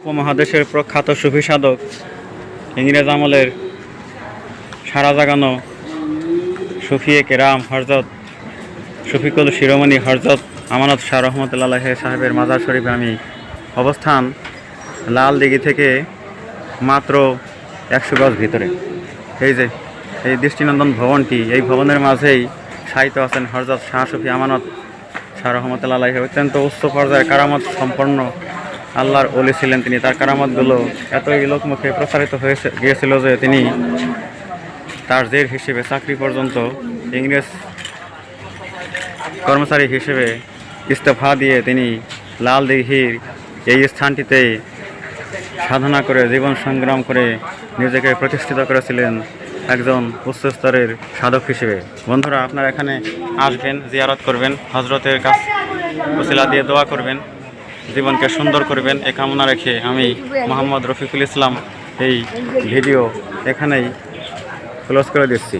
উপমহাদেশের প্রখ্যাত সুফি সাধক, ইংরেজ আমলের সারা জাগানো সুফিয়ে কেরাম হরজত শফিকুল শিরোমণি হরজত আমানত শাহ রহমতুল্লাহ সাহেবের মাজার শরীফে আমি অবস্থান লাল দিঘি থেকে মাত্র একশো গজ ভিতরে। এই যে, এই দৃষ্টিনন্দন ভবনটি, এই ভবনের মাঝেই সাহিত্য আছেন হরজত শাহ সফি আমানত শাহ রহমতুল্লাহ অত্যন্ত উচ্চ পর্যায়ের কারামত সম্পন্ন আল্লাহর অলি ছিলেন তিনি। তার কারামতগুলো এতই লোকমুখে প্রসারিত হয়েছে, গিয়েছিল যে তিনি তার জের হিসেবে চাকরি পর্যন্ত ইংরেজ কর্মচারী হিসেবে ইস্তফা দিয়ে তিনি লাল দিঘির এই স্থানটিতে সাধনা করে, জীবন সংগ্রাম করে নিজেকে প্রতিষ্ঠিত করেছিলেন একজন উচ্চ স্তরের সাধক হিসেবে। বন্ধুরা, আপনারা এখানে আসবেন, জিয়ারত করবেন হজরতের কাছ ওসিলা দিয়ে দোয়া করবেন। জীবনকে সুন্দর করবেন এ কামনা রেখে আমি মোহাম্মদ রফিকুল ইসলাম এই ভিডিও এখানেই ক্লোজ করে দিচ্ছি।